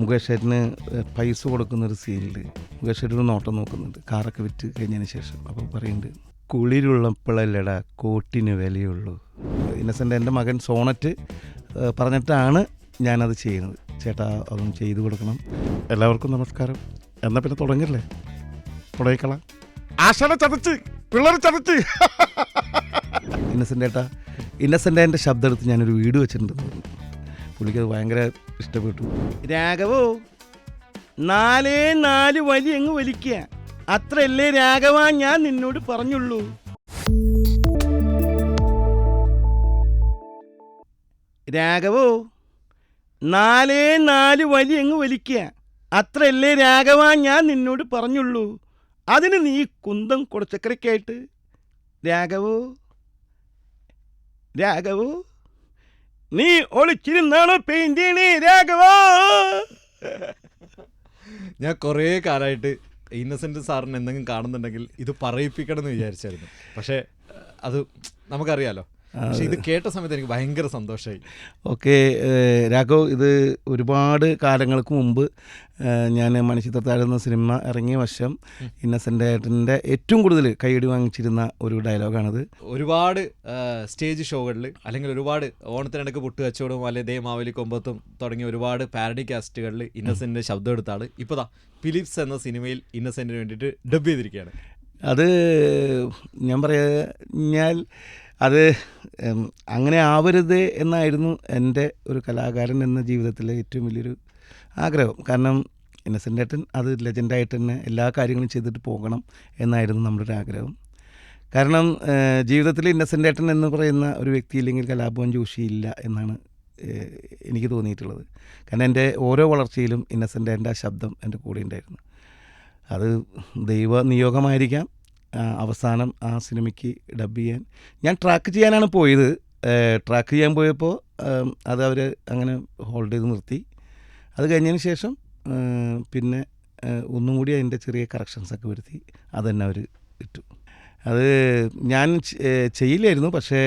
മുകേഷ് ഏട്ടന് പൈസ കൊടുക്കുന്ന ഒരു സീനിൽ മുകേഷ് ഒരു നോട്ടം നോക്കുന്നുണ്ട്. കാറൊക്കെ വിറ്റ് കഴിഞ്ഞതിന് ശേഷം. അപ്പോൾ പറയുന്നുണ്ട് കുളിരുള്ളപ്പോഴല്ലടാ കോട്ടിന് വിലയുള്ളൂ. ഇന്നസെന്റ് എന്റെ മകൻ സോണറ്റ് പറഞ്ഞിട്ടാണ് ഞാനത് ചെയ്യുന്നത്. ചേട്ടാ അതും ചെയ്തു കൊടുക്കണം. എല്ലാവർക്കും നമസ്കാരം. എന്നാൽ പിന്നെ തുടങ്ങില്ലേ തുടങ്ങിക്കളാം. ആശാന ചതച്ച് പിള്ളേർ ചതച്ച്. ഇന്നസെന്റ് ഏട്ടാ ഇന്നസെന്റ് എന്റെ ശബ്ദം എടുത്ത് ഞാനൊരു വീട് വെച്ചിട്ടുണ്ട് പുള്ളിക്ക് അത് ഭയങ്കര ഇഷ്ടപ്പെട്ടു. രാഘവോ നാലേ നാല് വലി അങ്ങ് വലിക്കുക. അത്രയല്ലേ രാഘവ ഞാൻ നിന്നോട് പറഞ്ഞുള്ളൂ. രാഘവോ നാലേ നാല് വലി അങ്ങ് വലിക്കുക. അത്രയല്ലേ രാഘവ ഞാൻ നിന്നോട് പറഞ്ഞുള്ളൂ. അതിന് നീ കുന്തം കുടച്ചക്കരയ്ക്കായിട്ട് രാഘവോ രാഘവോ. നീ ഒളിച്ചിരുന്നാണോ പെയിന്റീണി രാഘവോ? ഞാൻ കുറേ കാലമായിട്ട് ഇന്നസെന്റ് സാറിന് എന്തെങ്കിലും കാണുന്നുണ്ടെങ്കിൽ ഇത് പറയിപ്പിക്കണം എന്ന് വിചാരിച്ചായിരുന്നു. പക്ഷേ അത് നമുക്കറിയാലോ. പക്ഷെ ഇത് കേട്ട സമയത്ത് എനിക്ക് ഭയങ്കര സന്തോഷമായി ഓക്കെ രാഘവ് ഇത് ഒരുപാട് കാലങ്ങൾക്ക് മുമ്പ് ഞാൻ മണിച്ചിത്രത്താഴ് എന്ന സിനിമ ഇറങ്ങിയ വശം ഇന്നസെന്റ് ഏട്ടന്റെ ഏറ്റവും കൂടുതൽ കൈയടി വാങ്ങിച്ചിരുന്ന ഒരു ഡയലോഗാണിത്. ഒരുപാട് സ്റ്റേജ് ഷോകളിൽ അല്ലെങ്കിൽ ഒരുപാട് ഓണത്തിനിടയ്ക്ക് പുട്ട് കച്ചവടവും അല്ലെങ്കിൽ ദേ മാവലി കൊമ്പത്തും തുടങ്ങിയ ഒരുപാട് പാരഡി കാസ്റ്റുകളിൽ ഇന്നസെന്റിന്റെ ശബ്ദം എടുത്താണ്. ഇപ്പോൾ ദാ ഫിലിപ്സ് എന്ന സിനിമയിൽ ഇന്നസെന്റിന് വേണ്ടിയിട്ട് ഡബ് ചെയ്തിരിക്കുകയാണ്. അത് ഞാൻ പറയാ ഞാൻ അത് അങ്ങനെ ആവരുത് എന്നായിരുന്നു എന്റെ ഒരു കലാകാരൻ എന്ന ജീവിതത്തിലെ ഏറ്റവും വലിയൊരു ആഗ്രഹം. കാരണം ഇന്നസെന്റ് ഏട്ടൻ അത് ലെജൻഡായിട്ട് തന്നെ എല്ലാ കാര്യങ്ങളും ചെയ്തിട്ട് പോകണം എന്നായിരുന്നു നമ്മുടെ ഒരു ആഗ്രഹം. കാരണം ജീവിതത്തിൽ ഇന്നസെന്റ് ഏട്ടൻ എന്ന് പറയുന്ന ഒരു വ്യക്തി ഇല്ലെങ്കിൽ കലാഭവൻ ജോഷി ഇല്ല എന്നാണ് എനിക്ക് തോന്നിയിട്ടുള്ളത്. കാരണം എന്റെ ഓരോ വളർച്ചയിലും ഇന്നസെന്റ് ഏട്ടന്റെ ആ ശബ്ദം എന്റെ കൂടെ ഉണ്ടായിരുന്നു. അത് ദൈവ നിയോഗമായിരിക്കാം. അവസാനം ആ സിനിമയ്ക്ക് ഡബ് ചെയ്യാൻ. ഞാൻ ട്രാക്ക് ചെയ്യാനാണ് പോയത്. ട്രാക്ക് ചെയ്യാൻ പോയപ്പോൾ അത് അവർ അങ്ങനെ ഹോൾഡ് ചെയ്ത് നിർത്തി. അത് കഴിഞ്ഞതിന് ശേഷം പിന്നെ ഒന്നും കൂടി അതിന്റെ ചെറിയ കറക്ഷൻസൊക്കെ വരുത്തി അത് തന്നെ അവർ ഇട്ടു. അത് ഞാൻ ചെയ്യില്ലായിരുന്നു. പക്ഷേ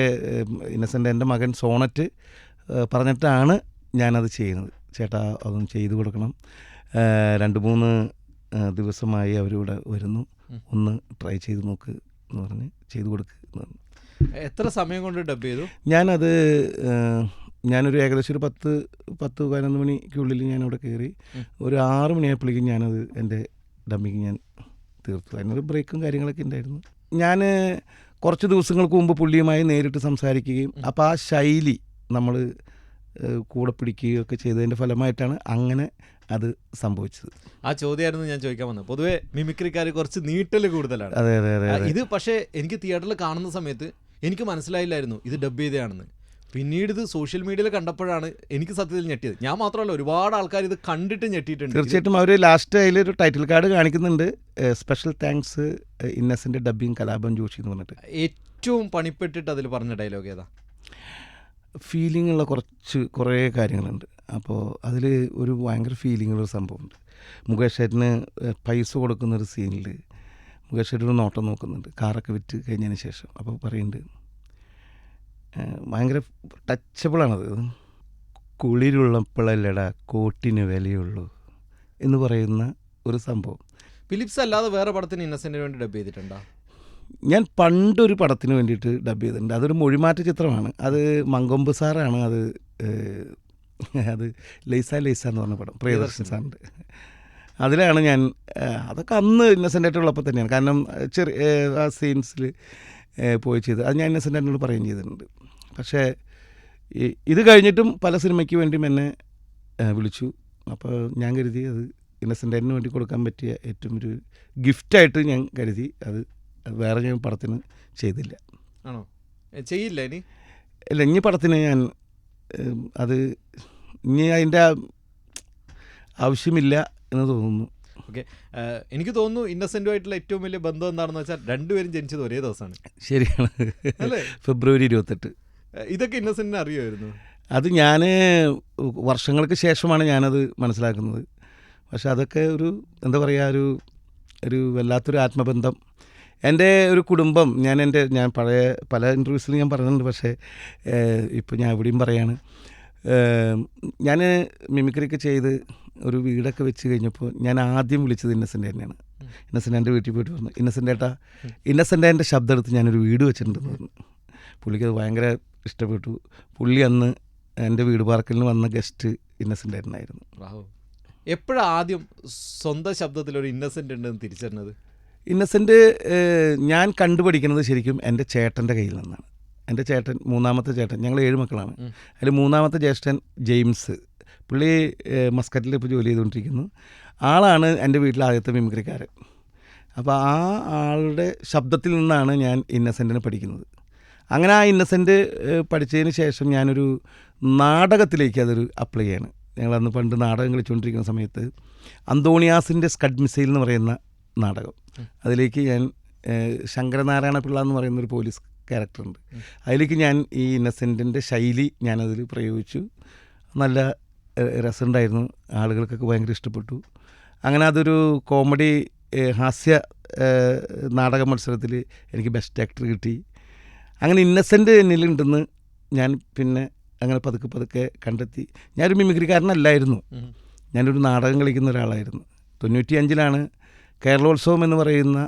ഇന്നസെന്റ് എന്റെ മകൻ സോണറ്റ് പറഞ്ഞിട്ടാണ് ഞാനത് ചെയ്യുന്നത്. ചേട്ടാ അതൊന്നും ചെയ്തു കൊടുക്കണം. രണ്ട് മൂന്ന് ദിവസമായി അവരിവിടെ വരുന്നു. ഒന്ന് ട്രൈ ചെയ്ത് നോക്ക് എന്ന് പറഞ്ഞ് ചെയ്ത് കൊടുക്ക് എന്ന് പറഞ്ഞു. എത്ര സമയം കൊണ്ട് ഡബ് ചെയ്തു? ഞാനത് ഞാനൊരു ഏകദേശം ഒരു പത്ത് പത്ത് പതിനൊന്ന് മണിക്കുള്ളിൽ ഞാനവിടെ കയറി ഉം. ഒരു ആറ് മണിയായപ്പോഴേക്കും ഞാനത് എന്റെ ഡമ്മിങ് ഞാൻ തീർത്തു. അതിനൊരു ബ്രേക്കും കാര്യങ്ങളൊക്കെ ഉണ്ടായിരുന്നു ഞാൻ കുറച്ച് ദിവസങ്ങൾക്ക് മുമ്പ് പുള്ളിയുമായി നേരിട്ട് സംസാരിക്കുകയും അപ്പോൾ ആ ശൈലി നമ്മൾ കൂടെ പിടിക്കുകയൊക്കെ ചെയ്തതിന്റെ ഫലമായിട്ടാണ് അങ്ങനെ അത് സംഭവിച്ചത്. ആ ചോദ്യമായിരുന്നു ഞാൻ ചോദിക്കാൻ വന്നത്. പൊതുവെ മിമിക്രിക്കാർ കുറച്ച് നീട്ടൽ കൂടുതലാണ്. അതെ അതെ അതെ ഇത് പക്ഷേ എനിക്ക് തിയേറ്ററിൽ കാണുന്ന സമയത്ത് എനിക്ക് മനസ്സിലായില്ലായിരുന്നു ഇത് ഡബ് ചെയ്തതാണെന്ന് പിന്നീട് ഇത് സോഷ്യൽ മീഡിയയിൽ കണ്ടപ്പോഴാണ് എനിക്ക് സത്യത്തിൽ ഞെട്ടിയത്. ഞാൻ മാത്രമല്ല ഒരുപാട് ആൾക്കാർ ഇത് കണ്ടിട്ട് ഞെട്ടിയിട്ടുണ്ട്. തീർച്ചയായിട്ടും അവർ ലാസ്റ്റ് അതിൽ ഒരു ടൈറ്റിൽ കാർഡ് കാണിക്കുന്നുണ്ട് സ്പെഷ്യൽ താങ്ക്സ് ഇന്നസെന്റ് ഡബ്ബിങ് കലാപം ജോഷി എന്ന് പറഞ്ഞിട്ട്. ഏറ്റവും പണിപ്പെട്ടിട്ട് അതിൽ പറഞ്ഞ ഡയലോഗ് ഏതാ? ഫീലിംഗ് ഉള്ള കുറച്ച് കുറേ കാര്യങ്ങളുണ്ട്. അപ്പോൾ അതിൽ ഒരു ഭയങ്കര ഒരു സംഭവമുണ്ട്. മുകേഷ് ഏട്ടന് പൈസ കൊടുക്കുന്നൊരു സീനിൽ മുകേഷ് ഏട്ടൻ ഒരു നോട്ടം നോക്കുന്നുണ്ട്. കാറൊക്കെ വിറ്റ് കഴിഞ്ഞതിന് ശേഷം. അപ്പോൾ പറയുന്നുണ്ട് ഭയങ്കര ടച്ചബിളാണത് കുളിരുള്ളപ്പോഴല്ലടാ കോട്ടിന് വിലയുള്ളൂ എന്ന് പറയുന്ന ഒരു സംഭവം. ഫിലിപ്സ് അല്ലാതെ വേറെ പടത്തിന് ഇന്നസെന്റിന് വേണ്ടി ഡബ് ചെയ്തിട്ടുണ്ടോ? ഞാൻ പണ്ടൊരു പടത്തിന് വേണ്ടിയിട്ട് ഡബ് ചെയ്തിട്ടുണ്ട്. അതൊരു മൊഴിമാറ്റ ചിത്രമാണ്. അത് മങ്കൊമ്പ് സാറാണ് അത് അത് ലൈസ ലൈസ എന്ന് പറഞ്ഞ പടം. പ്രിയദർശൻ സാറിന്റെ. അതിലാണ് ഞാൻ അതൊക്കെ അന്ന് ഇന്നസെന്റ് ആയിട്ടുള്ളപ്പോൾ തന്നെയാണ്. കാരണം ചെറിയ ആ സീൻസിൽ പോയി ചെയ്ത് അത് ഞാൻ ഇന്നസെന്റ് ആയിട്ടിനോട് പറയുകയും ചെയ്തിട്ടുണ്ട്. പക്ഷേ ഇത് കഴിഞ്ഞിട്ടും പല സിനിമയ്ക്ക് വേണ്ടിയും എന്നെ വിളിച്ചു. അപ്പോൾ ഞാൻ കരുതി അത് ഇന്നസെന്റ് ആയിട്ടിന് വേണ്ടി കൊടുക്കാൻ പറ്റിയ ഏറ്റവും ഒരു ഗിഫ്റ്റായിട്ട് ഞാൻ കരുതി. അത് വേറെ ഞാൻ പടത്തിന് ചെയ്തില്ല. ആണോ? ചെയ്യില്ല ഇനി? ഇല്ല ഇനി പടത്തിന് ഞാൻ അത് ഇനി അതിന്റെ ആവശ്യമില്ല എന്ന് തോന്നുന്നു. ഓക്കെ. എനിക്ക് തോന്നുന്നു ഇന്നസെന്റുമായിട്ടുള്ള ഏറ്റവും വലിയ ബന്ധം എന്താണെന്ന് വെച്ചാൽ രണ്ടുപേരും ജനിച്ചത് ഒരേ ദിവസമാണ്. ശരിയാണ്. അല്ലേ? ഫെബ്രുവരി ഇരുപത്തെട്ട്. ഇതൊക്കെ ഇന്നസെന്റിനെ അറിയുമായിരുന്നു? അത് ഞാൻ വർഷങ്ങൾക്ക് ശേഷമാണ് ഞാനത് മനസ്സിലാക്കുന്നത്. പക്ഷെ അതൊക്കെ ഒരു എന്താ പറയുക ഒരു ഒരു വല്ലാത്തൊരു ആത്മബന്ധം എന്റെ ഒരു കുടുംബം ഞാൻ എന്റെ ഞാൻ പഴയ പല ഇന്റർവ്യൂസിലും ഞാൻ പറഞ്ഞിട്ടുണ്ട് പക്ഷേ ഇപ്പോൾ ഞാൻ എവിടെയും പറയാണ്. ഞാൻ മിമിക്രിയൊക്കെ ചെയ്ത് ഒരു വീടൊക്കെ വെച്ച് കഴിഞ്ഞപ്പോൾ ഞാൻ ആദ്യം വിളിച്ചത് ഇന്നസെന്റ് തന്നെയാണ്. ഇന്നസെന്റ് എന്റെ വീട്ടിൽ പോയിട്ട് പറഞ്ഞു ഇന്നസെന്റ് ഏട്ടാ ഇന്നസെന്റ് എന്റെ ശബ്ദം എടുത്ത് ഞാനൊരു വീട് വെച്ചിട്ടുണ്ടെന്ന് പറഞ്ഞു. പുള്ളിക്ക് അത് ഭയങ്കര ഇഷ്ടപ്പെട്ടു. പുള്ളി അന്ന് എന്റെ വീട് പാർക്കലിന് വന്ന ഗസ്റ്റ് ഇന്നസെന്റ് ഏട്ടനായിരുന്നു. എപ്പോഴാണ് ആദ്യം സ്വന്തം ശബ്ദത്തിൽ ഒരു ഇന്നസെന്റ് ഉണ്ടെന്ന് തിരിച്ചറിഞ്ഞത്? ഇന്നസെന്റ് ഞാൻ കണ്ടുപഠിക്കുന്നത് ശരിക്കും എന്റെ ചേട്ടന്റെ കയ്യിൽ നിന്നാണ്. എന്റെ ചേട്ടൻ മൂന്നാമത്തെ ചേട്ടൻ ഞങ്ങൾ ഏഴ് മക്കളാണ്. അതിൽ മൂന്നാമത്തെ ജ്യേഷ്ഠൻ ജെയിംസ്. പുള്ളി മസ്ക്കറ്റിൽ മസ്കറ്റിൽ ഇപ്പോൾ ജോലി ചെയ്തുകൊണ്ടിരിക്കുന്നു. ആളാണ് എന്റെ വീട്ടിലെ ആദ്യത്തെ മിമിക്രിക്കാരൻ. അപ്പോൾ ആ ആളുടെ ശബ്ദത്തിൽ നിന്നാണ് ഞാൻ ഇന്നസെന്റിനെ പഠിക്കുന്നത്. അങ്ങനെ ആ ഇന്നസെന്റ് പഠിച്ചതിന് ശേഷം ഞാനൊരു നാടകത്തിലേക്ക് അതൊരു അപ്ലൈ ചെയ്യാണ്. ഞങ്ങളന്ന് പണ്ട് നാടകം കളിച്ചുകൊണ്ടിരിക്കുന്ന സമയത്ത് അന്തോണിയാസിന്റെ സ്കഡ് മിസൈൽ എന്ന് പറയുന്ന നാടകം. അതിലേക്ക് ഞാൻ ശങ്കരനാരായണ പിള്ള എന്ന് പറയുന്ന ഒരു പോലീസ് ക്യാരക്ടറുണ്ട്. അതിലേക്ക് ഞാൻ ഈ ഇന്നസെന്റിന്റെ ശൈലി ഞാനതിൽ പ്രയോഗിച്ചു. നല്ല രസമുണ്ടായിരുന്നു. ആളുകൾക്കൊക്കെ ഭയങ്കര ഇഷ്ടപ്പെട്ടു. അങ്ങനെ അതൊരു കോമഡി ഹാസ്യ നാടക മത്സരത്തിൽ എനിക്ക് ബെസ്റ്റ് ആക്ടർ കിട്ടി. അങ്ങനെ ഇന്നസെന്റ് എന്നിലുണ്ടെന്ന് ഞാൻ പിന്നെ അങ്ങനെ പതുക്കെ പതുക്കെ കണ്ടെത്തി. ഞാനൊരു മിമിക്രിക്കാരനല്ലായിരുന്നു. ഞാനൊരു നാടകം കളിക്കുന്ന ഒരാളായിരുന്നു. തൊണ്ണൂറ്റി അഞ്ചിലാണ് കേരളോത്സവം എന്ന് പറയുന്ന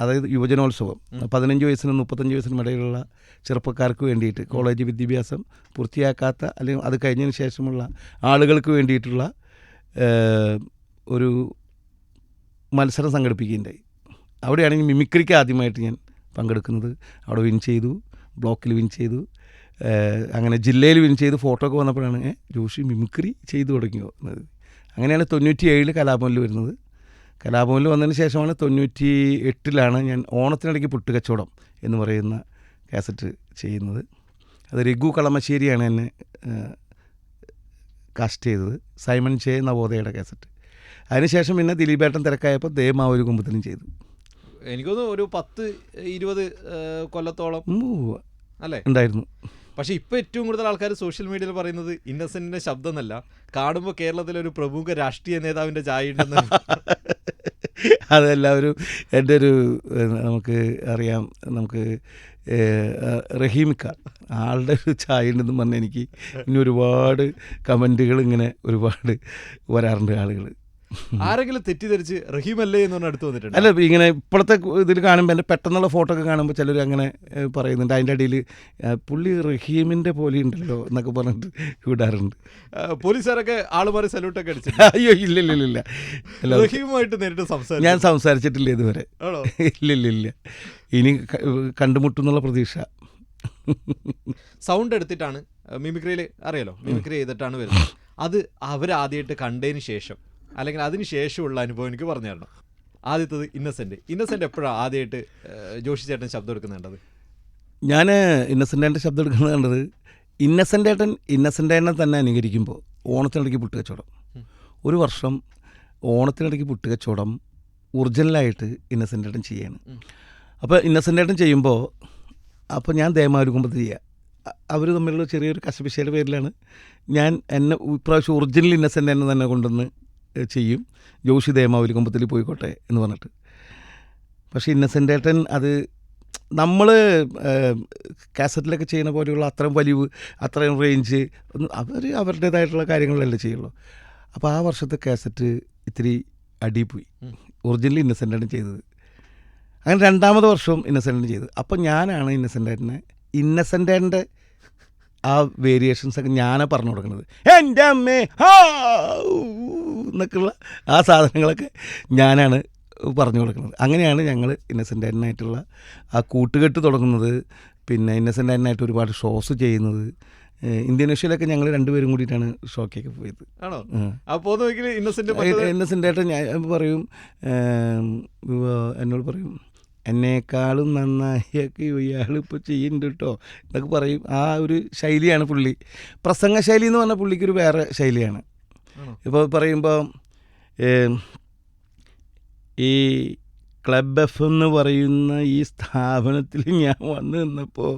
അതായത് യുവജനോത്സവം പതിനഞ്ച് വയസ്സിനും മുപ്പത്തഞ്ച് വയസ്സിനും ഇടയിലുള്ള ചെറുപ്പക്കാർക്ക് വേണ്ടിയിട്ട് കോളേജ് വിദ്യാഭ്യാസം പൂർത്തിയാക്കാത്ത അല്ലെങ്കിൽ അത് കഴിഞ്ഞതിന് ശേഷമുള്ള ആളുകൾക്ക് വേണ്ടിയിട്ടുള്ള ഒരു മത്സരം സംഘടിപ്പിക്കുകയുണ്ടായി. അവിടെയാണെങ്കിൽ മിമിക്രിക്ക് ആദ്യമായിട്ട് ഞാൻ പങ്കെടുക്കുന്നത്. അവിടെ വിൻ ചെയ്തു ബ്ലോക്കിൽ വിൻ ചെയ്തു അങ്ങനെ ജില്ലയിൽ വിൻ ചെയ്ത് ഫോട്ടോ ഒക്കെ വന്നപ്പോഴാണ് ജോഷി മിമിക്രി ചെയ്തു തുടങ്ങിയത്. അങ്ങനെയാണ് തൊണ്ണൂറ്റി ഏഴിൽ കലാഭവനിൽ വരുന്നത്. കലാഭവനിൽ വന്നതിന് ശേഷമാണ് തൊണ്ണൂറ്റി എട്ടിലാണ് ഞാൻ ഓണത്തിനിടയ്ക്ക് പുട്ടുകച്ചവടം എന്ന് പറയുന്ന കാസറ്റ് ചെയ്യുന്നത്. അത് രഘു കളമശ്ശേരിയാണ് എന്നെ കാസ്റ്റ് ചെയ്തത്. സൈമൺ ചേ നവോദയയുടെ കാസറ്റ്. അതിനുശേഷം പിന്നെ ദിലീപേട്ടൻ തിരക്കായപ്പോൾ ദേമാ ഒരു കുമ്പത്തിനും ചെയ്തു. എനിക്കൊന്ന് ഒരു പത്ത് ഇരുപത് കൊല്ലത്തോളം അല്ലേ? ഉണ്ടായിരുന്നു. പക്ഷെ ഇപ്പം ഏറ്റവും കൂടുതൽ ആൾക്കാർ സോഷ്യൽ മീഡിയയിൽ പറയുന്നത് ഇന്നസെന്റിന്റെ ശബ്ദം എന്നല്ല. കാണുമ്പോൾ കേരളത്തിലെ ഒരു പ്രമുഖ രാഷ്ട്രീയ നേതാവിന്റെ ചായ ഉണ്ടെന്ന്. അതെല്ലാവരും എന്റെ ഒരു നമുക്ക് അറിയാം നമുക്ക് റഹീമിക്ക. ആളുടെ ഒരു ചായ ഉണ്ടെന്ന് പറഞ്ഞാൽ എനിക്ക് ഇനി ഒരുപാട് കമന്റുകൾ ഇങ്ങനെ ഒരുപാട് വരാറുണ്ട് ആളുകൾ ആരെങ്കിലും തെറ്റിദ്ധരിച്ച് റഹീമല്ലേ എന്ന് പറഞ്ഞ അടുത്ത് വന്നിട്ടുണ്ട്? അല്ല ഇങ്ങനെ ഇപ്പോഴത്തെ ഇതിൽ കാണുമ്പോൾ എന്റെ പെട്ടെന്നുള്ള ഫോട്ടോ ഒക്കെ കാണുമ്പോൾ ചിലർ അങ്ങനെ പറയുന്നുണ്ട്. അതിന്റെ അടിയിൽ പുള്ളി റഹീമിന്റെ പോലെ ഉണ്ടല്ലോ എന്നൊക്കെ പറഞ്ഞിട്ട് വിടാറുണ്ട്. പോലീസുകാരൊക്കെ ആൾ മാറി സല്യൂട്ടൊക്കെ അടിച്ചു അയ്യോ ഇല്ല ഇല്ല ഇല്ല ഇല്ല. റഹീമുമായിട്ട് നേരിട്ട് സംസാരിച്ചു? ഞാൻ സംസാരിച്ചിട്ടില്ല ഇതുവരെ. ഇല്ലില്ല ഇല്ല ഇല്ല ഇല്ല. ഇനി കണ്ടുമുട്ടുന്നുള്ള പ്രതീക്ഷ. സൗണ്ട് എടുത്തിട്ടാണ് മിമിക്രിയിൽ അറിയാലോ? മിമിക്രി ചെയ്തിട്ടാണ് വരുന്നത്. അത് അവരാദ്യമായിട്ട് കണ്ടതിന് ശേഷം. അല്ലെങ്കിൽ അതിന് ശേഷമുള്ള അനുഭവം എനിക്ക് പറഞ്ഞു തരണം. ആദ്യത്തത് ഇന്നസെന്റ് ഇന്നസെന്റ് എപ്പോഴാണ് ആദ്യമായിട്ട് ജോഷി ചേട്ടൻ ശബ്ദം എടുക്കുന്നുണ്ടത്? ഞാൻ ഇന്നസെന്റ് ശബ്ദം എടുക്കുന്നത് കണ്ടത് ഇന്നസെന്റ് ഏട്ടൻ ഇന്നസെന്റ് ഏട്ടനെ തന്നെ അനുകരിക്കുമ്പോൾ ഓണത്തിനിടയ്ക്ക് പുട്ട് കച്ചവടം ഒരു വർഷം ഓണത്തിനിടയ്ക്ക് പുട്ട് കച്ചവടം ഒറിജിനലായിട്ട് ഇന്നസെന്റ് ഏട്ടൻ ചെയ്യാണ്. അപ്പോൾ ഇന്നസെന്റ് ഏട്ടൻ ചെയ്യുമ്പോൾ അപ്പോൾ ഞാൻ ദേമാരുകുമ്പത്ത് ചെയ്യുക അവർ തമ്മിലുള്ള ചെറിയൊരു കശപിശയുടെ പേരിലാണ് ഞാൻ എന്നെ ഇപ്രാവശ്യം ഒറിജിനൽ ഇന്നസെന്റ് എന്നെ തന്നെ കൊണ്ടുവന്ന് ചെയ്യും. ജോഷി ദേമാവലിക്കുമ്പത്തിൽ പോയിക്കോട്ടെ എന്ന് പറഞ്ഞിട്ട്. പക്ഷേ ഇന്നസെന്റ് ഏട്ടൻ അത് നമ്മൾ കാസറ്റിലൊക്കെ ചെയ്യുന്ന പോലെയുള്ള അത്രയും വലിവ് അത്രയും റേഞ്ച് അവർ അവരുടേതായിട്ടുള്ള കാര്യങ്ങളല്ലേ ചെയ്യുള്ളൂ. അപ്പോൾ ആ വർഷത്തെ കാസറ്റ് ഇത്തിരി അടിപോയി. ഒറിജിനൽ ഇന്നസെന്റാണ് ചെയ്തത്. അങ്ങനെ രണ്ടാമത് വർഷവും ഇന്നസെന്റാണ് ചെയ്തത് അപ്പോൾ ഞാനാണ് ഇന്നസെന്റായിട്ടിനെ ഇന്നസെന്റാന്റെ ആ വേരിയേഷൻസ് ഒക്കെ ഞാനാണ് പറഞ്ഞു കൊടുക്കുന്നത്. എന്റെ അമ്മേ എന്നൊക്കെയുള്ള ആ സാധനങ്ങളൊക്കെ ഞാനാണ് പറഞ്ഞു കൊടുക്കുന്നത്. അങ്ങനെയാണ് ഞങ്ങൾ ഇന്നസെന്റ് ആയിട്ടുള്ള ആ കൂട്ടുകെട്ട് തുടങ്ങുന്നത്. പിന്നെ ഇന്നസെന്റ് ആയിട്ട് ഒരുപാട് ഷോസ് ചെയ്യുന്നത്. ഇന്ത്യനേഷ്യയിലൊക്കെ ഞങ്ങൾ രണ്ടുപേരും കൂടിയിട്ടാണ് ഷോക്കൊക്കെ പോയത്. ആണോ? ഉം. അപ്പോ നോക്കി ഇന്നസെന്റ് ഇന്നസെന്റ് ആയിട്ട് ഞാൻ പറയും എന്നോട് പറയും എന്നേക്കാളും നന്നായിയൊക്കെ ഇയാൾ ഇപ്പോൾ ചെയ്യുന്നുണ്ട് കേട്ടോ എന്നൊക്കെ പറയും. ആ ഒരു ശൈലിയാണ് പുള്ളി. പ്രസംഗ ശൈലി എന്ന് പറഞ്ഞാൽ പുള്ളിക്കൊരു വേറെ ശൈലിയാണ്? ഇപ്പോൾ പറയുമ്പോൾ ഈ ക്ലബ് എഫ് എന്ന് പറയുന്ന ഈ സ്ഥാപനത്തിൽ ഞാൻ വന്നു നിന്നപ്പോൾ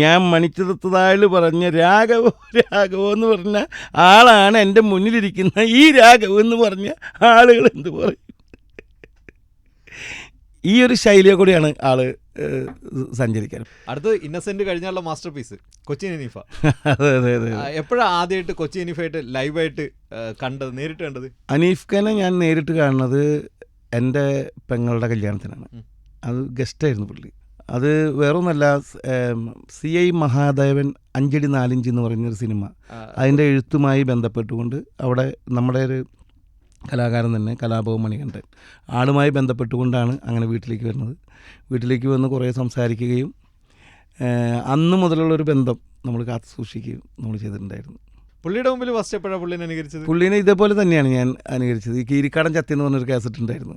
ഞാൻ മണിച്ചിറത്തതായാൽ പറഞ്ഞ രാഘവോ രാഘവോ എന്ന് പറഞ്ഞ ആളാണ് എന്റെ മുന്നിലിരിക്കുന്ന ഈ രാഘവ് എന്ന് പറഞ്ഞ ആളുകൾ എന്ത് പറയും? ഈ ഒരു ശൈലിയെ കൂടിയാണ് ആൾ സഞ്ചരിക്കാൻ അടുത്ത് ഇന്നസെന്റ് കഴിഞ്ഞുള്ള മാസ്റ്റർ പീസ് കൊച്ചി എനിഫ അതെ അതെ അതെ. എപ്പോഴാണ് ആദ്യമായിട്ട് കൊച്ചി എനിഫായിട്ട് ലൈവായിട്ട് കണ്ടത് നേരിട്ട് കണ്ടത്? അനീഫ് ഖാനെ ഞാൻ നേരിട്ട് കാണുന്നത് എന്റെ പെങ്ങളുടെ കല്യാണത്തിനാണ്. അത് ഗസ്റ്റായിരുന്നു പുള്ളി. അത് വേറൊന്നല്ല സി ഐ മഹാദേവൻ അഞ്ചടി നാലിഞ്ച് എന്ന് പറയുന്നൊരു സിനിമ. അതിന്റെ എഴുത്തുമായി ബന്ധപ്പെട്ടുകൊണ്ട് അവിടെ നമ്മുടെ ഒരു കലാകാരൻ തന്നെ കലാഭവൻ മണികണ്ഠൻ ആളുമായി ബന്ധപ്പെട്ടുകൊണ്ടാണ് അങ്ങനെ വീട്ടിലേക്ക് വരുന്നത്. വീട്ടിലേക്ക് വന്ന് കുറേ സംസാരിക്കുകയും അന്ന് മുതലുള്ളൊരു ബന്ധം നമ്മൾ കാത്തു സൂക്ഷിക്കുകയും നമ്മൾ ചെയ്തിട്ടുണ്ടായിരുന്നു. പുള്ളിയുടെ മുമ്പിൽ ഫസ്റ്റ് എപ്പോഴാണ് പുള്ളിനെ അനുകരിച്ചത്? പുള്ളീനെ ഇതേപോലെ തന്നെയാണ് ഞാൻ അനുകരിച്ചത്. ഈ കീരിക്കാടൻ ചത്തി എന്ന് പറഞ്ഞൊരു കാസറ്റ് ഉണ്ടായിരുന്നു.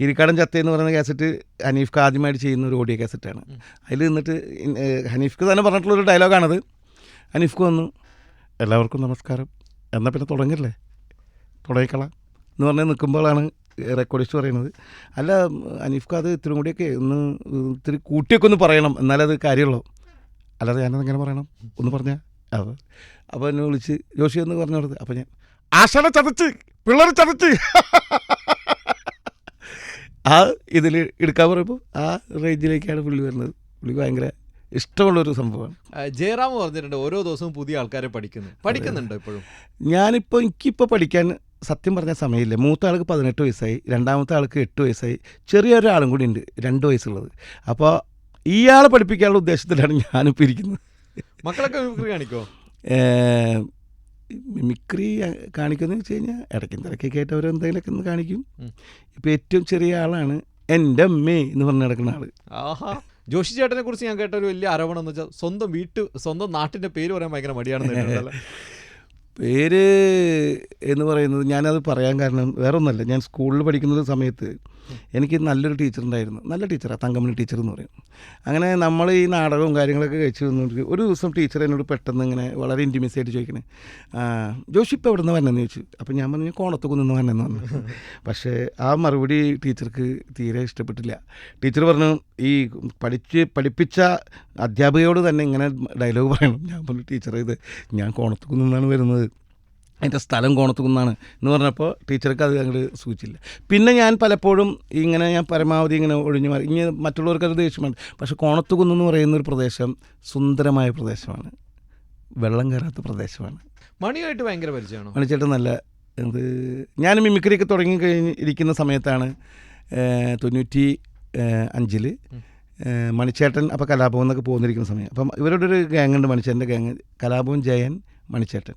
കീരിക്കാടൻ ചത്തി എന്ന് പറയുന്ന കാസറ്റ് ഹനീഫ്ക്ക് ആദ്യമായിട്ട് ചെയ്യുന്ന ഒരു ഓഡിയോ കാസറ്റാണ്. അതിൽ നിന്നിട്ട് ഹനീഫ്ക്ക് തന്നെ പറഞ്ഞിട്ടുള്ളൊരു ഡയലോഗാണത്. ഹനീഫ്ക്ക് വന്നു എല്ലാവർക്കും നമസ്കാരം. എന്നാൽ പിന്നെ തുടങ്ങില്ലേ? തുടങ്ങിക്കളാം. എന്ന് പറഞ്ഞ് നിൽക്കുമ്പോഴാണ് റെക്കോർഡിസ്റ്റ് പറയുന്നത്. അല്ല അനീഫ്ക്ക് അത് ഇത്തിരി കൂടിയൊക്കെ ഒന്ന് ഇത്തിരി കൂട്ടിയൊക്കെ ഒന്ന് പറയണം എന്നാലേ അത് കാര്യമുള്ളൂ. അല്ലാതെ ഞാനത് എങ്ങനെ പറയണം? ഒന്ന് പറഞ്ഞാൽ അത് അപ്പോൾ എന്നെ വിളിച്ച് ജോഷി എന്ന് പറഞ്ഞു കൊടുത്ത്. അപ്പോൾ ഞാൻ ആശാനെ ചതച്ച് പിള്ളേർ ചതച്ച്. ആ ഇതിൽ എടുക്കാൻ പറയുമ്പോൾ ആ റേഞ്ചിലേക്കാണ് പുള്ളി വരുന്നത്. പുള്ളി ഭയങ്കര ഇഷ്ടമുള്ളൊരു സംഭവമാണ്. ജയറാമ് ജയറാം പറഞ്ഞിട്ടുണ്ട് ഓരോ ദിവസവും പുതിയ ആൾക്കാരെ പഠിക്കുന്നു. പഠിക്കുന്നുണ്ടോ ഇപ്പോഴും? ഞാനിപ്പോൾ എനിക്കിപ്പോൾ പഠിക്കാൻ സത്യം പറഞ്ഞ സമയമില്ല? മൂത്ത ആൾക്ക് പതിനെട്ട് വയസ്സായി രണ്ടാമത്തെ ആൾക്ക് എട്ട് വയസ്സായി ചെറിയൊരാളും കൂടി ഉണ്ട് രണ്ട് വയസ്സുള്ളത്. അപ്പോൾ ഇയാളെ പഠിപ്പിക്കാനുള്ള ഉദ്ദേശത്തിലാണ് ഞാനിപ്പോൾ ഇരിക്കുന്നത്. മക്കളൊക്കെ മിമിക്രി കാണിക്കോ മിമിക്രി കാണിക്കുമെന്ന് വെച്ച് കഴിഞ്ഞാൽ ഇടയ്ക്കും തിരക്കൊക്കെ ആയിട്ട് അവർ എന്തെങ്കിലുമൊക്കെ ഒന്ന് കാണിക്കും. ഇപ്പോൾ ഏറ്റവും ചെറിയ ആളാണ് എന്റെ അമ്മേ എന്ന് പറഞ്ഞ് നടക്കുന്ന ആൾ ആഹാ. ജോഷി ചേട്ടനെ കുറിച്ച് ഞാൻ കേട്ട ഒരു വലിയ ആരോപണം എന്ന് വെച്ചാൽ സ്വന്തം വീട്ട് സ്വന്തം നാട്ടിന്റെ പേര് പറയാൻ ഭയങ്കര മടിയാണെന്ന്. പേര് എന്ന് പറയുന്നത് ഞാനത് പറയാൻ കാരണം വേറെ ഞാൻ സ്കൂളിൽ പഠിക്കുന്ന സമയത്ത് എനിക്ക് നല്ലൊരു ടീച്ചർ ഉണ്ടായിരുന്നു. നല്ല ടീച്ചറാണ് തങ്കമണി ടീച്ചർ എന്ന് പറയും. അങ്ങനെ നമ്മൾ ഈ നാടകവും കാര്യങ്ങളൊക്കെ കഴിച്ചു വന്നിട്ട് ഒരു ദിവസം ടീച്ചർ എന്നോട് പെട്ടെന്ന് ഇങ്ങനെ വളരെ ഇന്റിമസി ആയിട്ട് ചോദിക്കണേ. "ആ, ജോഷി ഇപ്പോൾ എവിടെ നിന്ന് വരണമെന്ന് ചോദിച്ചു. അപ്പോൾ ഞാൻ പറഞ്ഞു കോണത്ത് നിന്ന് വരണമെന്ന് പറഞ്ഞു. പക്ഷേ ആ മറുപടി ടീച്ചർക്ക് തീരെ ഇഷ്ടപ്പെട്ടില്ല. ടീച്ചർ പറഞ്ഞു ഈ പഠിച്ച് പഠിപ്പിച്ച അധ്യാപകയോട് തന്നെ ഇങ്ങനെ ഡയലോഗ് പറയണം. ഞാൻ പറഞ്ഞു ടീച്ചർ ഇത് ഞാൻ നിന്നാണ് വരുന്നത്. എന്റെ സ്ഥലം കോണത്തുകുന്നാണ് എന്ന് പറഞ്ഞപ്പോൾ ടീച്ചർക്ക് അത് അങ്ങോട്ട് സൂചിച്ചില്ല. പിന്നെ ഞാൻ പലപ്പോഴും ഇങ്ങനെ ഞാൻ പരമാവധി ഇങ്ങനെ ഒഴിഞ്ഞു മാറി. ഇങ്ങനെ മറ്റുള്ളവർക്ക് അത് ദേഷ്യമാണ്. പക്ഷേ കോണത്തുകുന്ന് എന്ന് പറയുന്ന ഒരു പ്രദേശം സുന്ദരമായ പ്രദേശമാണ്. വെള്ളം കയറാത്ത പ്രദേശമാണ്. മണിയായിട്ട് ഭയങ്കര പരിചയമാണ്? മണിച്ചേട്ടൻ നല്ല എന്ത് ഞാൻ മിമിക്രിയൊക്കെ തുടങ്ങി കഴിഞ്ഞ് ഇരിക്കുന്ന സമയത്താണ് തൊണ്ണൂറ്റി അഞ്ചിൽ. മണിച്ചേട്ടൻ അപ്പോൾ കലാഭവൻ എന്നൊക്കെ പോകുന്നിരിക്കുന്ന സമയം. അപ്പം ഇവരുടെ ഒരു ഗ്യാങ് ഉണ്ട് മണിച്ചേട്ടന്റെ ഗ്യാങ് കലാഭവൻ ജയൻ മണിച്ചേട്ടൻ.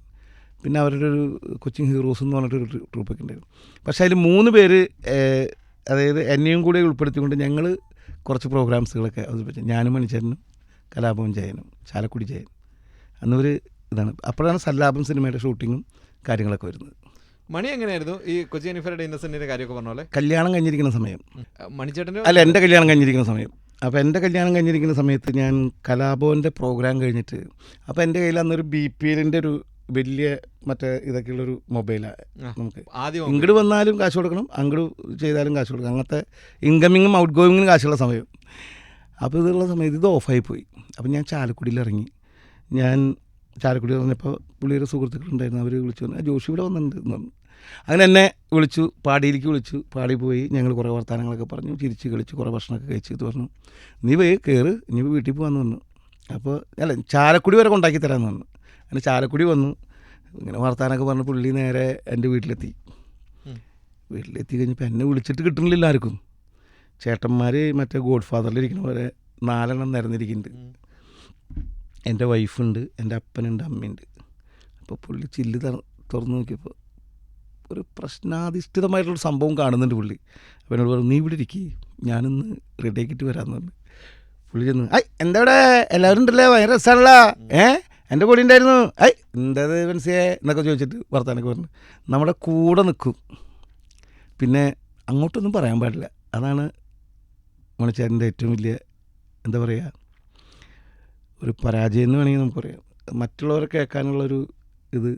പിന്നെ അവരുടെ ഒരു കൊച്ചിൻ ഹീറോസ് എന്ന് പറഞ്ഞിട്ടൊരു ട്രൂപ്പ് ട്രൂപ്പൊക്കെ ഉണ്ടായിരുന്നു. പക്ഷേ അതിൽ മൂന്ന് പേര് അതായത് എന്നെയും കൂടെ ഉൾപ്പെടുത്തിക്കൊണ്ട് ഞങ്ങൾ കുറച്ച് പ്രോഗ്രാംസുകളൊക്കെ അവതരിപ്പിച്ചു. ഞാനും മണിച്ചേരനും കലാപവും ജയനും ചാലക്കുടി ജയൻ. അന്നൊരു ഇതാണ്. അപ്പോഴാണ് സല്ലാപം സിനിമയുടെ ഷൂട്ടിങ്ങും കാര്യങ്ങളൊക്കെ വരുന്നത്. മണി എങ്ങനെയായിരുന്നു? ഈ കൊച്ചി അനിഫറുടെ ഇന്നസെന്റിന്റെ കാര്യമൊക്കെ പറഞ്ഞ പോലെ? കല്യാണം കഴിഞ്ഞിരിക്കുന്ന സമയം. മണിച്ചേട്ടൻ അല്ല എന്റെ കല്യാണം കഴിഞ്ഞിരിക്കുന്ന സമയം. അപ്പോൾ എന്റെ കല്യാണം കഴിഞ്ഞിരിക്കുന്ന സമയത്ത് ഞാൻ കലാഭവന്റെ പ്രോഗ്രാം കഴിഞ്ഞിട്ട് അപ്പോൾ എന്റെ കയ്യിൽ അന്നൊരു ബി പി എല്ലിന്റെ ഒരു വലിയ മറ്റേ ഇതൊക്കെയുള്ളൊരു മൊബൈലാണ്. നമുക്ക്. ആദ്യം ഇങ്ങോട്ട് വന്നാലും കാശ് കൊടുക്കണം അങ്ങോട്ട് ചെയ്താലും കാശ് കൊടുക്കണം. അങ്ങനത്തെ ഇൻകമിങ്ങും ഔട്ട് ഗോയിങ്ങിനും കാശുള്ള സമയം. അപ്പോൾ ഇതുള്ള സമയത്ത് ഇത് ഓഫായി പോയി അപ്പോൾ ഞാൻ ചാലക്കുടിയിൽ ഇറങ്ങി ഞാൻ ചാലക്കുടി പറഞ്ഞപ്പോൾ പുള്ളിയുടെ സുഹൃത്തുക്കളുണ്ടായിരുന്നു അവർ വിളിച്ചു പറഞ്ഞു "ആ, ജോഷി ഇവിടെ വന്നിട്ടുണ്ട് എന്ന് പറഞ്ഞു. അങ്ങനെ എന്നെ വിളിച്ചു പാടിയിലേക്ക് വിളിച്ചു. പാടി പോയി ഞങ്ങൾ കുറേ വർത്തമാനങ്ങളൊക്കെ പറഞ്ഞു. ചിരിച്ച് കളിച്ച് കുറേ ഭക്ഷണമൊക്കെ കഴിച്ച് ഇത് പറഞ്ഞു. നീ പോയി കയറ് ഇനി വീട്ടിൽ പോകാമെന്ന് പറഞ്ഞു. അപ്പോൾ അല്ല ചാലക്കുടി വരെ കൊണ്ടാക്കി തരാമെന്ന് പറഞ്ഞു. അങ്ങനെ ചാലക്കുടി വന്നു. ഇങ്ങനെ വർത്താനൊക്കെ പറഞ്ഞ് പുള്ളി നേരെ എന്റെ വീട്ടിലെത്തി. വീട്ടിലെത്തി കഴിഞ്ഞപ്പോൾ എന്നെ വിളിച്ചിട്ട് കിട്ടണില്ല ആർക്കും. ചേട്ടന്മാർ മറ്റേ ഗോഡ് ഫാദറിലിരിക്കുന്ന പോലെ നാലെണ്ണം നിരന്നിരിക്കുന്നുണ്ട്. എന്റെ വൈഫുണ്ട് എന്റെ അപ്പനുണ്ട് അമ്മയുണ്ട്. അപ്പോൾ പുള്ളി ചില്ല് തുറന്നു നോക്കിയപ്പോൾ ഒരു പ്രശ്നാധിഷ്ഠിതമായിട്ടുള്ള സംഭവം കാണുന്നുണ്ട് പുള്ളി. അപ്പോൾ എന്നോട് പറഞ്ഞു നീ ഇവിടെ ഇരിക്കേ ഞാനിന്ന് റെഡി ആക്കിയിട്ട് വരാമെന്ന് പറഞ്ഞു. പുള്ളി ചെന്ന് ഐ എന്താ ഇവിടെ? എല്ലാവരും ഉണ്ടല്ലേ? ഭയങ്കര രസമാണല്ലോ ഏ? എന്റെ കൂടെ ഉണ്ടായിരുന്നു. ഐ എന്താ മനസ്സിയെ എന്നൊക്കെ ചോദിച്ചിട്ട് വർത്താനൊക്കെ പറഞ്ഞു. നമ്മുടെ കൂടെ നിൽക്കും. പിന്നെ അങ്ങോട്ടൊന്നും പറയാൻ പാടില്ല. അതാണ് മണിച്ചാരന്റെ ഏറ്റവും വലിയ എന്താ പറയുക ഒരു പരാജയം എന്ന് വേണമെങ്കിൽ നമുക്ക് പറയാം. മറ്റുള്ളവരെ കേൾക്കാനുള്ളൊരു ഇത്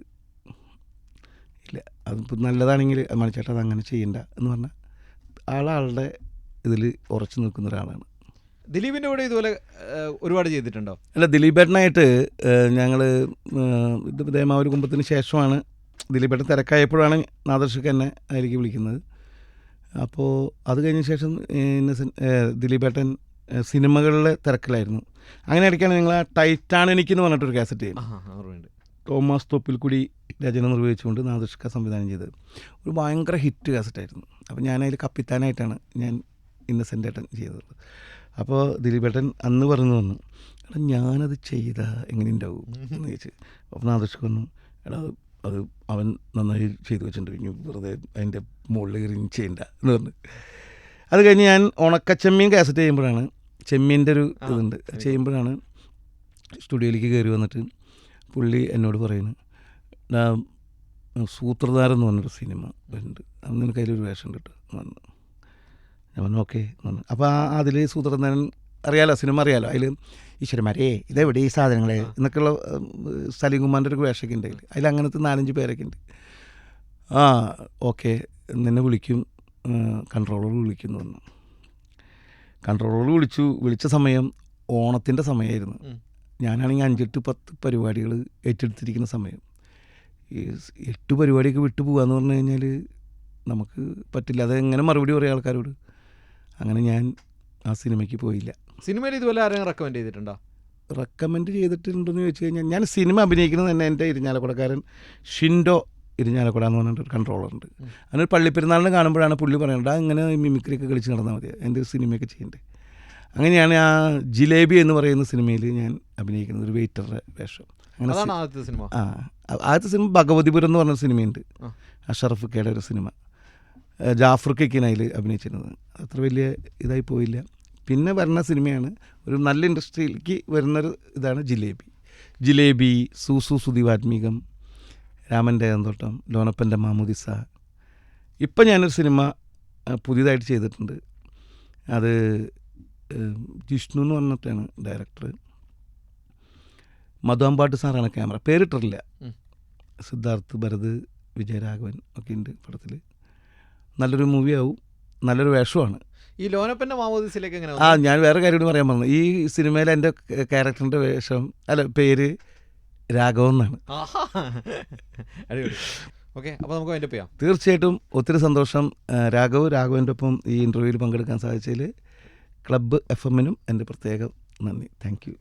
ഇല്ല. അതിപ്പോൾ നല്ലതാണെങ്കിൽ മണിച്ചേട്ടൻ അത് അങ്ങനെ ചെയ്യണ്ട എന്ന് പറഞ്ഞാൽ ആളാളുടെ ഇതിൽ ഉറച്ചു നിൽക്കുന്ന ഒരാളാണ്. ദിലീപിന്റെ കൂടെ ഇതുപോലെ ഒരുപാട് ചെയ്തിട്ടുണ്ടോ? അല്ല ദിലീപേട്ടനായിട്ട് ഞങ്ങൾ ഇത് ദേമാവൂർ കുമ്പത്തിന് ശേഷമാണ് ദിലീപേട്ടൻ തിരക്കായപ്പോഴാണ് നാദർഷക്ക് എന്നെ അതിലേക്ക് വിളിക്കുന്നത്. അപ്പോൾ അത് കഴിഞ്ഞ ശേഷം ദിലീപേട്ടൻ സിനിമകളിലെ തിരക്കിലായിരുന്നു. അങ്ങനെ ഇടയ്ക്കാണ് ഞങ്ങൾ ആ ടൈറ്റാനിക് എന്ന് പറഞ്ഞിട്ടൊരു കാസറ്റ് തോമസ് തൊപ്പിൽക്കുടി രചന നിർവഹിച്ചുകൊണ്ട് നാദൃഷ്ക സംവിധാനം ചെയ്തത്. ഒരു ഭയങ്കര ഹിറ്റ് കാസറ്റായിരുന്നു. അപ്പോൾ ഞാനതിൽ കപ്പിത്താനായിട്ടാണ് ഞാൻ ഇന്നസെന്റ് ഏട്ടൻ ചെയ്തത്. അപ്പോൾ ദിലീപേട്ടൻ അന്ന് പറഞ്ഞു തന്നു എടാ ഞാനത് ചെയ്താൽ എങ്ങനെ ഉണ്ടാവും എന്ന് ചോദിച്ചു. അപ്പം നാദൃഷ്ക പറഞ്ഞു എടാ അത് അവൻ നന്നായി ചെയ്തു വെച്ചിട്ടുണ്ട് വെറുതെ അതിന്റെ മുകളിൽ കയറി ചെയ്യണ്ട എന്ന് പറഞ്ഞു. അത് കഴിഞ്ഞ് ഞാൻ ഉണക്കച്ചെമ്മീൻ കാസറ്റ് ചെയ്യുമ്പോഴാണ് ചെമ്മീന്റെ ഒരു ഇതുണ്ട്. ചെയ്യുമ്പോഴാണ് സ്റ്റുഡിയോയിലേക്ക് കയറി വന്നിട്ട് പുള്ളി എന്നോട് പറയുന്നു സൂത്രധാരം എന്ന് പറഞ്ഞൊരു സിനിമ ഉണ്ട് അന്ന് നിനക്ക് അതിലൊരു വേഷം കിട്ടും വന്നു എന്ന് പറഞ്ഞു. ഞാൻ പറഞ്ഞു ഓക്കെ. അപ്പോൾ ആ അതിൽ സൂത്രധാരൻ അറിയാലോ സിനിമ അറിയാലോ. അതിൽ ഈശ്വരന്മാരേ ഇതെവിടെ ഈ സാധനങ്ങളെ. എന്നൊക്കെയുള്ള സലീം സലീംകുമാറിന്റെ ഒരു വേഷമൊക്കെ ഉണ്ട് അതിൽ അതിൽ അങ്ങനത്തെ നാലഞ്ച് പേരൊക്കെ ഉണ്ട്. ആ ഓക്കെ. നിന്നെ വിളിക്കും കൺട്രോളർ വിളിക്കും എന്ന് പറഞ്ഞു. കൺട്രോളർ വിളിച്ചു. വിളിച്ച സമയം ഓണത്തിന്റെ സമയമായിരുന്നു. ഞാനാണെങ്കിൽ അഞ്ചെട്ട് പത്ത് പരിപാടികൾ ഏറ്റെടുത്തിരിക്കുന്ന സമയം. ഈ എട്ട് പരിപാടിയൊക്കെ വിട്ടു പോകാന്ന് പറഞ്ഞു കഴിഞ്ഞാൽ നമുക്ക് പറ്റില്ല. അത് എങ്ങനെ മറുപടി പറയാം ആൾക്കാരോട്? അങ്ങനെ ഞാൻ ആ സിനിമയ്ക്ക് പോയില്ല. സിനിമയിൽ ഇതുപോലെ ആരെങ്കിലും റെക്കമെൻഡ് ചെയ്തിട്ടുണ്ടോ? റെക്കമെൻഡ് ചെയ്തിട്ടുണ്ടെന്ന് ചോദിച്ചു കഴിഞ്ഞാൽ ഞാൻ സിനിമ അഭിനയിക്കുന്നത് തന്നെ എന്റെ ഇരിഞ്ഞാലക്കുടക്കാരൻ ഷിൻഡോ ഇരിഞ്ഞാലക്കുട എന്ന് പറഞ്ഞിട്ട് കൺട്രോളറുണ്ട് ഉണ്ട്. അങ്ങനെ പള്ളിപ്പെരുന്നാളിന് കാണുമ്പോഴാണ് പുള്ളി പറയുന്നത് അങ്ങനെ മിമിക്രിയൊക്കെ കളിച്ച് നടന്നാൽ മതി എന്റെ സിനിമയൊക്കെ ചെയ്യണ്ടേ? അങ്ങനെയാണ് ആ ജിലേബി എന്ന് പറയുന്ന സിനിമയിൽ ഞാൻ അഭിനയിക്കുന്നത് ഒരു വെയിറ്ററുടെ വേഷം. അങ്ങനെ ആ ആദ്യത്തെ സിനിമ ഭഗവതിപുരം എന്ന് പറഞ്ഞ സിനിമയുണ്ട്. അഷറഫ് കേടെ ഒരു സിനിമ. ജാഫർ അഭിനയിച്ചിരുന്നത്. അത്ര വലിയ ഇതായി പോയില്ല. പിന്നെ വരുന്ന സിനിമയാണ് ഒരു നല്ല ഇൻഡസ്ട്രിയിലേക്ക് വരുന്നൊരു ഇതാണ് ജിലേബി. ജിലേബി സൂസു സുതിവാത്മീകം രാമന്റെ ഏന്തോട്ടം ലോനപ്പന്റെ മാമുദിസ. ഇപ്പം ഞാനൊരു സിനിമ പുതിയതായിട്ട് ചെയ്തിട്ടുണ്ട്. അത് ജിഷ്ണു എന്ന് പറഞ്ഞിട്ടാണ് ഡയറക്ടർ മധുവാമ്പാട്ട് സാറാണ് ക്യാമറ. പേരിട്ടിട്ടില്ല. സിദ്ധാർത്ഥ് ഭരത് വിജയരാഘവൻ ഒക്കെ ഉണ്ട് പടത്തിൽ നല്ലൊരു മൂവിയാവും നല്ലൊരു വേഷമാണ് ഈ ലോനപ്പന്റെ മാമോദിസിലേക്ക് എങ്ങനെ ആ ഞാൻ വേറെ കാര്യം കൂടി പറയാൻ പറഞ്ഞു. ഈ സിനിമയിൽ എന്റെ ക്യാരക്ടറിന്റെ വേഷം അല്ല പേര് രാഘവൻ എന്നാണ്. ഓക്കെ അപ്പോൾ നമുക്ക് അതിന്റെ ചെയ്യാം. തീർച്ചയായിട്ടും ഒത്തിരി സന്തോഷം രാഘവ് രാഘവന്റെ ഒപ്പം ഈ ഇന്റർവ്യൂവിൽ പങ്കെടുക്കാൻ സാധിച്ചതിൽ. ക്ലബ്ബ് എഫ് എമ്മിനും എന്റെ പ്രത്യേകം നന്ദി. Thank you.